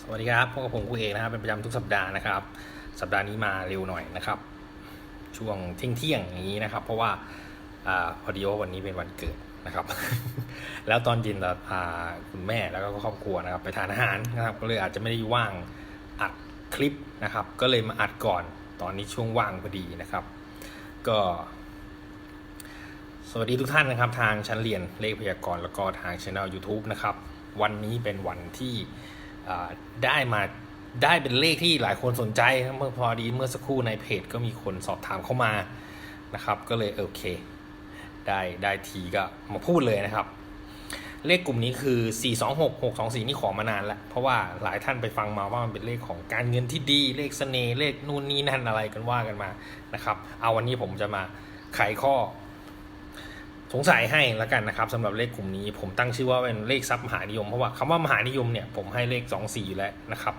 สวัสดีครับพบกับผมครูเอกนะครับเป็นประจำทุกสัปดาห์นะครับ สัปดาห์นี้มาเร็วหน่อยนะครับ ช่วงเที่ยงเที่ยงอย่างนี้นะครับ เพราะว่าอพอดีว่าวันนี้เป็นวันเกิดนะครับ แล้วตอนเย็นเราพาคุณแม่แล้วก็ครอบครัวนะครับ ไปทานอาหารนะครับ ก็เลยอาจจะไม่ได้ว่างอัดคลิปนะครับ ก็เลยมาอัดก่อนตอนนี้ช่วงว่างพอดีนะครับ ก็สวัสดีทุกท่านนะครับ ทางชั้นเรียนเลขพยากรณ์แล้วก็ทางช anel YouTube นะครับ วันนี้เป็นวันที่ ได้มาได้เป็นเลขที่หลายคนสนใจเมื่อพอดีเมื่อสักครู่ในเพจก็มีคนสอบถามเข้ามานะครับ ก็เลยโอเค ได้ได้ทีก็มาพูดเลยนะครับ เลขกลุ่มนี้คือ 426 624 นี่ขอมานานแล้ว เพราะว่าหลายท่านไปฟังมาว่ามันเป็นเลขของการเงินที่ดี เลขเสน่ห์เลขนู่นนี่นั่นอะไรกันว่ากันมานะครับ เอาวันนี้ผมจะมาไขข้อ สงสัยให้แล้วกันนะครับสำหรับเลขกลุ่มนี้ ผมตั้งชื่อว่าเป็นเลขทรัพย์มหานิยมเพราะว่าคำว่ามหานิยมเนี่ยผมให้เลข 2 4 อยู่แล้วนะครับ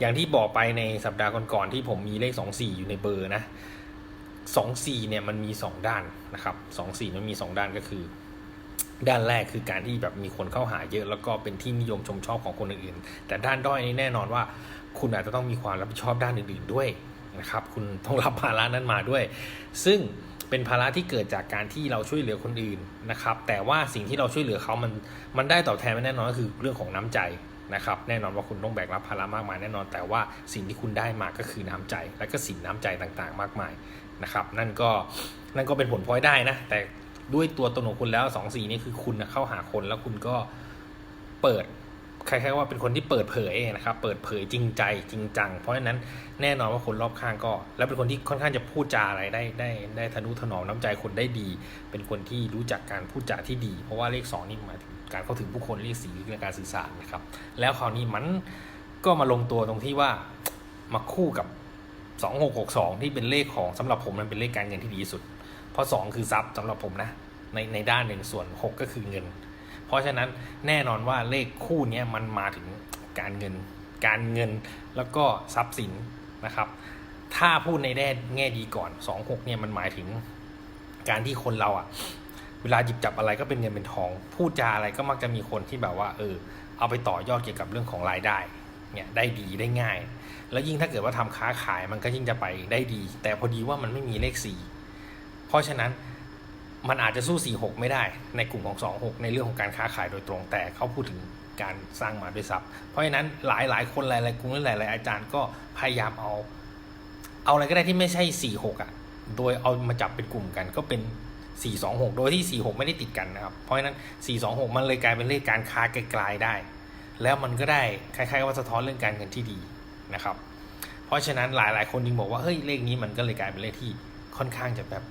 อย่างที่บอกไปในสัปดาห์ก่อนๆที่ผมมีเลข 2 4 อยู่ในเบอร์นะ2 4เนี่ยมันมี 2 ด้านนะครับ2 4มันมี 2 ด้านก็คือ ด้านแรกคือการที่แบบมีคนเข้าหาเยอะ แล้วก็เป็นที่นิยมชมชอบของคนอื่นๆ แต่ด้านด้อยนี่แน่นอนว่า คุณอาจจะต้องมีความรับผิดชอบด้านอื่นๆด้วยนะครับคุณต้องรับภาระนั้นมาด้วย ซึ่ง เป็นภาระที่เกิดจากการที่เราช่วยเหลือคนอื่นนะครับ แต่ว่าสิ่งที่เราช่วยเหลือเขามันมันได้ตอบแทนไม่แน่นอนก็คือเรื่องของน้ำใจนะครับ แน่นอนว่าคุณต้องแบกรับภาระมากมายแน่นอน แต่ว่าสิ่งที่คุณได้มาก็คือน้ำใจ และก็สินน้ำใจต่างๆ มากมายนะครับ นั่นก็นั่นก็เป็นผลพลอยได้นะ แต่ด้วยตัวตนของคุณแล้วสองสีนี่คือคุณเข้าหาคนแล้วคุณก็เปิด คล้ายๆว่าเป็นคนที่เปิดเผยนะครับ เปิดเผยจริงใจจริงจัง เพราะฉะนั้นแน่นอนว่าคนรอบข้างก็ แล้วเป็นคนที่ค่อนข้างจะพูดจาอะไรได้ได้ได้ทะนุถนอมน้ำใจคนได้ดี เป็นคนที่รู้จักการพูดจาที่ดี เพราะว่าเลขสองนี่หมายถึงการเข้าถึงผู้คนเลขสี่คือการสื่อสารนะครับ แล้วคราวนี้มันก็มาลงตัวตรงที่ว่ามาคู่กับ 2662 ที่เป็นเลขของสำหรับผมมันเป็นเลขการเงินที่ดีที่สุด เพราะ 2 คือทรัพย์สำหรับผมนะในในด้านหนึ่งส่วน 6 ก็คือเงิน เพราะฉะนั้นแน่นอนว่าเลขคู่นี้มันมาถึงการเงิน การเงินแล้วก็ทรัพย์สินนะครับ ถ้าพูดในแง่แง่ดีก่อน 26เนี่ยมันหมายถึงการที่คนเราอะเวลาหยิบจับอะไรก็เป็นเงินเป็นทอง พูดจาอะไรก็มักจะมีคนที่แบบว่า เออ เอาไปต่อยอดเกี่ยวกับเรื่องของรายได้เนี่ยได้ดีได้ง่าย แล้วยิ่งถ้าเกิดว่าทำค้าขายมันก็ยิ่งจะไปได้ดี แต่พอดีว่ามันไม่มีเลขสี่เพราะฉะนั้น มันอาจจะสู้ 46 ไม่ได้ในกลุ่มของ 26 ในเรื่องของการค้าขายโดยตรงแต่เขาพูดถึงการสร้างมาด้วยทรัพย์เพราะฉะนั้นหลายหลายคนหลายหลายกลุ่มหลายหลายอาจารย์ก็พยายามเอา เอาอะไรก็ได้ที่ไม่ใช่ 46 อะ โดยเอามาจับเป็นกลุ่มกันก็เป็น 426 โดยที่ 46 ไม่ได้ติดกันนะครับ เพราะฉะนั้น 426 มันเลยกลายเป็นเลขการค้าไกลๆได้ แล้วมันก็ได้คล้ายๆว่าสะท้อนเรื่องการเงินที่ดีนะครับ เพราะฉะนั้นหลายๆ คนจึงบอกว่าเฮ้ยเลขนี้มันก็เลยกลายเป็นเลขที่ค่อนข้างจะแบบ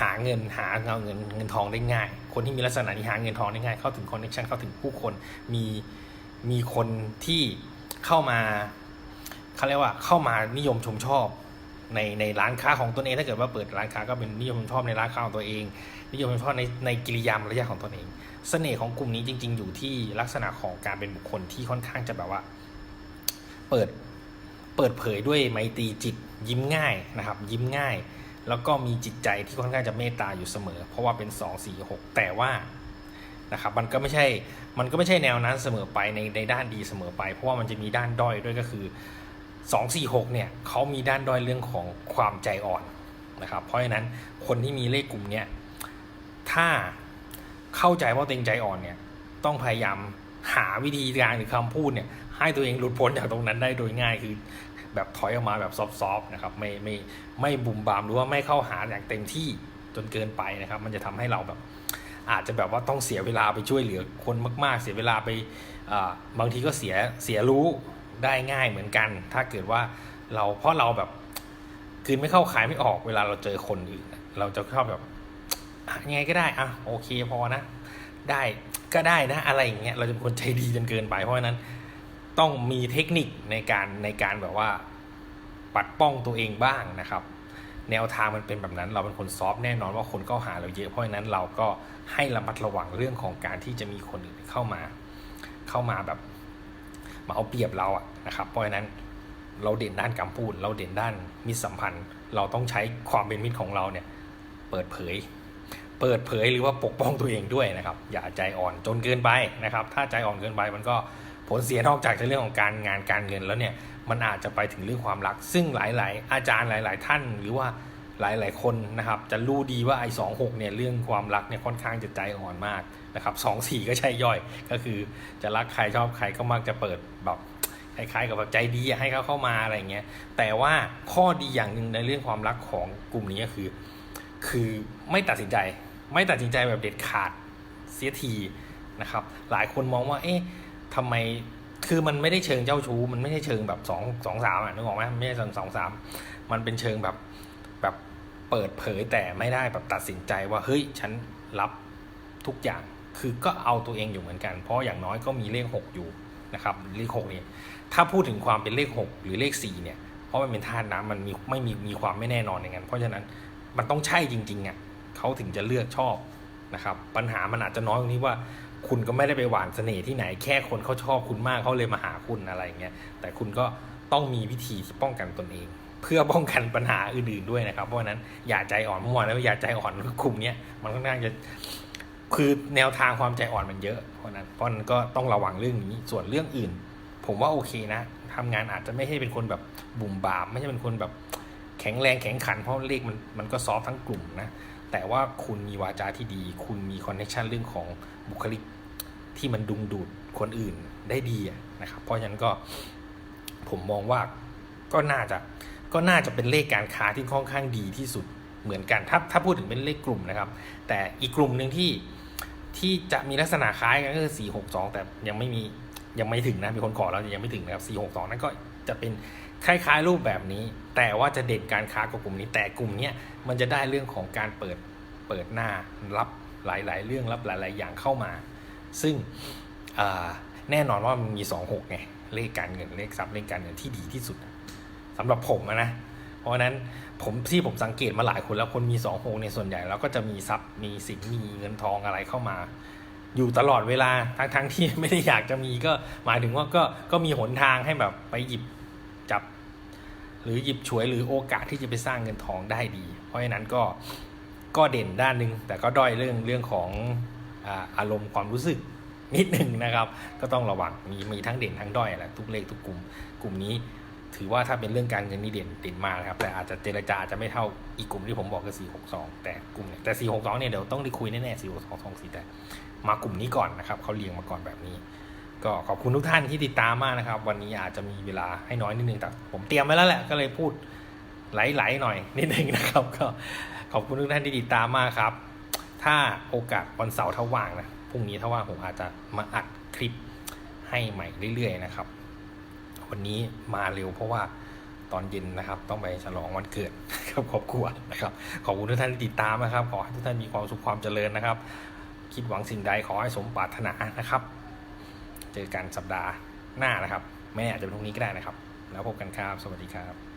หาเงินหาเงาเงินเงินทองได้ง่าย คนที่มีลักษณะนี้หาเงินทองได้ง่าย เข้าถึงคอนเนคชันเข้าถึงผู้คนมีมีคนที่เข้ามาเขาเรียกว่าเข้ามานิยมชมชอบในในร้านค้าของตนเองถ้าเกิดว่าเปิดร้านค้าก็เป็นนิยมชมชอบในร้านค้าของตัวเอง นิยมชมชอบในในกิริยามารยาของตนเอง เสน่ห์ของกลุ่มนี้จริง ๆ อยู่ที่ลักษณะของการเป็นบุคคลที่ค่อนข้างจะแบบว่า เปิดเปิดเผยด้วยไมตรีจิตยิ้มง่ายนะครับ ยิ้มง่าย แล้วก็มีจิตใจที่ค่อนข้างจะเมตตาอยู่เสมอ เพราะว่าเป็น 2 4 6 แต่ว่านะครับมันก็ไม่ใช่มันก็ไม่ใช่แนวนั้นเสมอไปในในด้านดีเสมอไป เพราะว่ามันจะมีด้านด้อยด้วยก็คือ 2 4 6เนี่ยเขามีด้านด้อยเรื่องของความใจอ่อนนะครับเพราะฉะนั้นคนที่มีเลขกลุ่มเนี้ยถ้าเข้าใจว่าตัวเองใจอ่อนเนี่ยต้องพยายามหาวิธีการหรือคำพูดเนี่ยให้ตัวเองหลุดพ้นจากตรงนั้นได้โดยง่ายคือ แบบถอยออกมาแบบซอฟๆนะครับไม่ไม่ไม่บุมบามหรือว่าไม่เข้าหาอย่างเต็มที่จนเกินไปนะครับ มันจะทำให้เราแบบ อาจจะแบบว่าต้องเสียเวลาไปช่วยเหลือคนมาก ๆ เสียเวลาไปบางทีก็เสียเสียรู้ได้ง่ายเหมือนกัน ถ้าเกิดว่าเราเพราะเราแบบคืนไม่เข้าขายไม่ออกเวลาเราเจอคนอื่น เราจะชอบแบบยังไงก็ได้อะโอเคพอนะ ได้ก็ได้นะอะไรอย่างเงี้ยเราจะเป็นคนใจดีจนเกินไปเพราะฉะนั้น ต้องมีเทคนิคในการในการแบบว่าปัดป้องตัวเองบ้างนะครับ แนวทางมันเป็นแบบนั้น เราเป็นคนซอฟแน่นอนว่าคนเข้าหาเราเยอะเพราะฉะนั้นเราก็ให้ระมัดระวังเรื่องของการที่จะมีคนอื่นเข้ามา เข้ามาแบบมาเอาเปรียบเราอะนะครับ เพราะฉะนั้นเราเด่นด้านคำพูด เราเด่นด้านมิตรสัมพันธ์ เราต้องใช้ความเป็นมิตรของเราเนี่ยเปิดเผย เปิดเผยหรือว่าปกป้องตัวเองด้วยนะครับ อย่าใจอ่อนจนเกินไปนะครับ ถ้าใจอ่อนเกินไปมันก็ ผลเสียนอกจากจะเรื่องของการงานการเงินแล้วเนี่ยมันอาจจะไปถึงเรื่องความรัก ซึ่งหลาย ๆ อาจารย์หลาย ๆ ท่านหรือว่าหลาย ๆ คนนะครับจะรู้ดีว่าไอ้สองหกเนี่ยเรื่องความรักเนี่ยค่อนข้างจะใจอ่อนมากนะครับสองสี่ก็ใช่ย่อยก็คือจะรักใครชอบใครก็มักจะเปิดแบบคล้ายๆกับแบบใจดีให้เขาเข้ามาอะไรเงี้ยแต่ว่าข้อดีอย่างหนึ่งในเรื่องความรักของกลุ่มนี้ก็คือ คือไม่ตัดสินใจ ไม่ตัดสินใจแบบเด็ดขาดเสียทีนะครับหลายคนมองว่าเอ๊ะ ทำไมคือมันไม่ได้เชิงเจ้าชู้ มันไม่ได้เชิงแบบสองสองสามอะนึกออกไหมไม่ใช่เชิงสองสามมันเป็นเชิงแบบแบบเปิดเผยแต่ไม่ได้แบบตัดสินใจว่าเฮ้ยฉันรับทุกอย่างคือก็เอาตัวเองอยู่เหมือนกัน เพราะอย่างน้อยก็มีเลขหกอยู่นะครับเลขหกนี่ถ้าพูดถึงความเป็นเลขหกหรือเลขสี่เนี่ยเพราะมันเป็นธาตุน้ำมันมีไม่มีมีความไม่แน่นอนอย่างนั้นเพราะฉะนั้นมันต้องใช่จริงๆอะเขาถึงจะเลือกชอบ นะครับปัญหามันอาจจะน้อยตรงที่ว่าคุณก็ไม่ได้ไปหวานเสน่ห์ที่ไหนแค่คนเขาชอบคุณมากเขาเลยมาหาคุณอะไรอย่างเงี้ยแต่คุณก็ต้องมีวิธีป้องกันตนเอง เพื่อป้องกันปัญหาอื่นๆด้วยนะครับ เพราะฉะนั้นอย่าใจอ่อนเมื่อวานแล้วอย่าใจอ่อนกลุ่มนี้มันค่อนข้างจะคือแนวทางความใจอ่อนมันเยอะ เพราะนั้นเพราะนั้นก็ต้องระวังเรื่องนี้ส่วนเรื่องอื่น ผมว่าโอเคนะทำงานอาจจะไม่ใช่เป็นคนแบบบุ่มบาม ไม่ใช่เป็นคนแบบแข็งแรงแข็งขันเพราะเลขมันมันก็ซอฟทั้งกลุ่มนะ แต่ว่าคุณมีวาจาที่ดี คุณมีคอนเนคชันเรื่องของบุคลิกที่มันดึงดูดคนอื่นได้ดีนะครับ เพราะฉะนั้นก็ผมมองว่าก็น่าจะก็น่าจะเป็นเลขการค้าที่ค่อนข้างดีที่สุดเหมือนกัน ถ้าถ้าพูดถึงเป็นเลขกลุ่มนะครับ แต่อีกกลุ่มหนึ่งที่ที่จะมีลักษณะคล้ายกันก็คือ 4 6 2 แต่ยังไม่มี ยังไม่ถึงนะมีคนขอแล้วแต่ยังไม่ถึงนะครับ 462 นั่นก็จะเป็นคล้ายๆรูปแบบนี้ แต่ว่าจะเด่นการค้ากว่ากลุ่มนี้แต่กลุ่มนี้มันจะได้เรื่องของการเปิดเปิดหน้ารับหลายๆ เรื่องรับหลาย ๆ อย่างเข้ามา ซึ่งแน่นอนว่ามันมี 26 ไง เลขการเงินเลขทรัพย์เลขการเงินที่ดีที่สุดสำหรับผมนะ เพราะฉะนั้นผมที่ผมสังเกตมาหลายคนแล้วคนมี 2 6 ในยส่วนใหญ่แล้วก็จะมีทรัพย์มีสินมีเงินทองอะไรเข้ามา อยู่ตลอดเวลาทั้งทั้งที่ไม่ได้อยากจะมีก็หมายถึงว่าก็ก็มีหนทางให้แบบไปหยิบจับ หรือหยิบฉวยหรือโอกาสที่จะไปสร้างเงินทองได้ดี เพราะฉะนั้นก็ก็เด่นด้านหนึ่งแต่ก็ด้อยเรื่องเรื่องของอาอารมณ์ความรู้สึกนิดหนึ่งนะครับ ก็ต้องระวังมีมีทั้งเด่นทั้งด้อยแหละทุกเลขทุกกลุ่มกลุ่มนี้ ถือว่าถ้าเป็นเรื่องการเงินนี่เด่นเด่นมากนะครับ แต่อาจจะเจรจาจะไม่เท่าอีกกลุ่มที่ผมบอกคือ462 แต่กลุ่มเนี่ยแต่462เนี่ยเดี๋ยวต้องได้คุยแน่ๆ462 24แต่มากลุ่มนี้ก่อนนะครับเขาเรียงมาก่อนแบบนี้ ก็ขอบคุณทุกท่านที่ติดตามมากนะครับ วันนี้อาจจะมีเวลาให้น้อยนิดนึงแต่ผมเตรียมไว้แล้วแหละก็เลยพูดไหลๆหน่อยนิดนึงนะครับ ก็ขอบคุณทุกท่านที่ติดตามมากครับ ถ้าโอกาสวันเสาร์ถ้าว่างนะพรุ่งนี้ถ้าว่างผมอาจจะมาอัดคลิปให้ใหม่เรื่อยๆนะครับ วันนี้มาเร็วเพราะว่าตอนเย็นนะครับ ต้องไปฉลองวันเกิดครับครอบครัวนะครับ ขอบคุณทุกท่านที่ติดตามนะครับ ขอให้ทุกท่านมีความสุขความเจริญนะครับ คิดหวังสิ่งใดขอให้สมปรารถนานะครับ เจอกันสัปดาห์หน้านะครับ ไม่แน่อาจจะเป็นพรุ่งนี้ก็ได้นะครับ แล้วพบกันครับ สวัสดีครับ